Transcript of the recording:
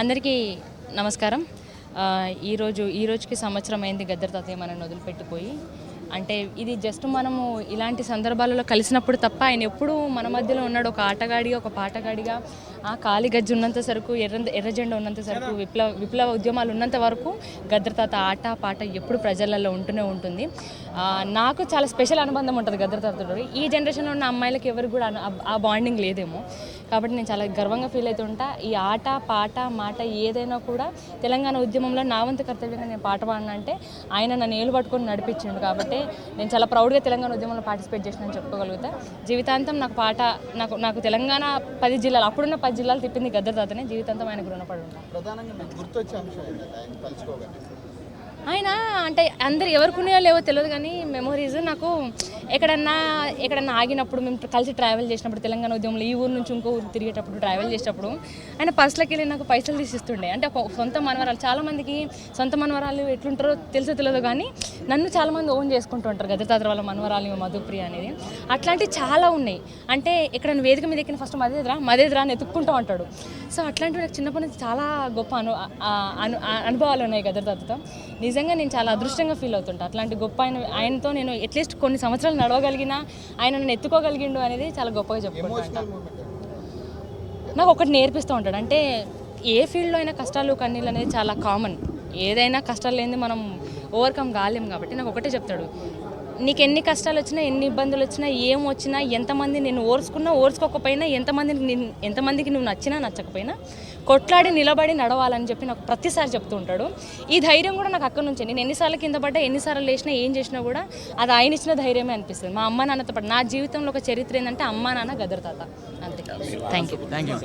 అందరికీ నమస్కారం. ఈరోజు ఈ రోజుకి సంవత్సరం అయింది గద్దర్ తాతయ్య మనల్ని వదిలిపెట్టిపోయి. అంటే ఇది జస్ట్ మనము ఇలాంటి సందర్భాలలో కలిసినప్పుడు తప్ప ఆయన ఎప్పుడూ మన మధ్యలో ఉన్నాడు. ఒక ఆటగాడిగా ఒక పాటగాడిగా ఆ కాలి గజ్జి ఉన్నంత సరకు ఎర్ర ఎర్రజెండా ఉన్నంత సరకు విప్లవ విప్లవ ఉద్యమాలు ఉన్నంత వరకు గద్రతాత తాత ఆట పాట ఎప్పుడు ప్రజలలో ఉంటూనే ఉంటుంది. నాకు చాలా స్పెషల్ అనుబంధం ఉంటుంది గద్దర్ ఈ జనరేషన్లో ఉన్న అమ్మాయిలకి ఎవరికి కూడా ఆ- ఆ బాండింగ్ లేదేమో. కాబట్టి నేను చాలా గర్వంగా ఫీల్ అవుతుంటా ఈ ఆట పాట మాట ఏదైనా కూడా తెలంగాణ ఉద్యమంలో నా వంతు కర్తవ్యంగా నేను పాట పాడినా అంటే ఆయన నన్ను ఏలు పట్టుకొని నడిపించిండు కాబట్టి నేను చాలా ప్రౌడ్గా తెలంగాణ ఉద్యమంలో పార్టిసిపేట్ చేసిన చెప్పుకోగలుగుతా జీవితాంతం నాకు పాట నాకు నాకు తెలంగాణ పది జిల్లాలు అప్పుడున్న పది జిల్లాలు తిప్పింది గద్దర్ తాతనే జీవితాంతం ఆయనకు రుణపడి ఉంటాను ఆయన ఆయన అంటే అందరు ఎవరికి లేవో తెలియదు కానీ మెమోరీస్ నాకు ఎక్కడన్నా ఎక్కడన్నా ఆగినప్పుడు మేము కలిసి ట్రావెల్ చేసినప్పుడు తెలంగాణ ఉద్యమంలో ఈ ఊరు నుంచి ఇంకో ఊరు తిరిగేటప్పుడు ట్రావెల్ చేసేటప్పుడు ఆయన పర్సులకి వెళ్ళి నాకు పైసలు తీసిస్తుండే. అంటే ఒక సొంత మనవరాలు చాలామందికి సొంత మనవరాలు ఎట్లుంటారో తెలుసో తెలియదు కానీ నన్ను చాలామంది ఓన్ చేసుకుంటూ ఉంటారు. గద్దతాతర వాళ్ళ మనవరాలు మధుప్రియ అనేది. అట్లాంటివి చాలా ఉన్నాయి. అంటే ఇక్కడ వేదిక మీద ఎక్కిన ఫస్ట్ మదేద్రా మదేద్రా అని ఎత్తుక్కుంటూ ఉంటాడు. సో అట్లాంటివి నాకు చిన్నప్పటి నుంచి చాలా గొప్ప అను అను- ఆ- అనుభవాలు ఉన్నాయి గద్దతాతతో నిజంగా నేను చాలా అదృష్టంగా ఫీల్ అవుతుంటా. అట్లాంటి గొప్ప ఆయన ఆయనతో నేను అట్లీస్ట్ కొన్ని సంవత్సరాలు నడవగలిగినా ఆయన నన్ను ఎత్తుకోగలిగిండు అనేది చాలా గొప్పగా చెప్పుకుంటా ఎమోషనల్ మూమెంట్ నాకు ఒకటి నేర్పిస్తూ ఉంటాడు. అంటే ఏ ఫీల్డ్లో అయినా కష్టాలు కన్నీళ్ళు అనేది చాలా కామన్ ఏదైనా కష్టాలు లేనిది మనం ఓవర్కమ్ కాలేం కాబట్టి నాకు ఒకటే చెప్తాడు. నీకు ఎన్ని కష్టాలు వచ్చినా ఎన్ని ఇబ్బందులు వచ్చినా ఏం వచ్చినా ఎంతమంది నేను ఓర్చుకున్నా ఓర్చుకోకపోయినా ఎంతమందికి నేను- ఎంతమందికి నువ్వు నచ్చినా నచ్చకపోయినా కొట్లాడి నిలబడి నడవాలని చెప్పి నాకు ప్రతిసారి చెప్తూ ఉంటాడు. ఈ ధైర్యం కూడా నాకు అక్కడ నుంచే నేను ఎన్నిసార్లు కింద పడ్డా ఎన్నిసార్లు లేచినా ఏం చేసినా కూడా అది ఆయన ఇచ్చిన ధైర్యమే అనిపిస్తుంది. మా అమ్మ నాన్నతో పాటు నా జీవితంలో ఒక చరిత్ర ఏంటంటే అమ్మ నాన్న గదర్ తాత. అంతే. Thank you thank you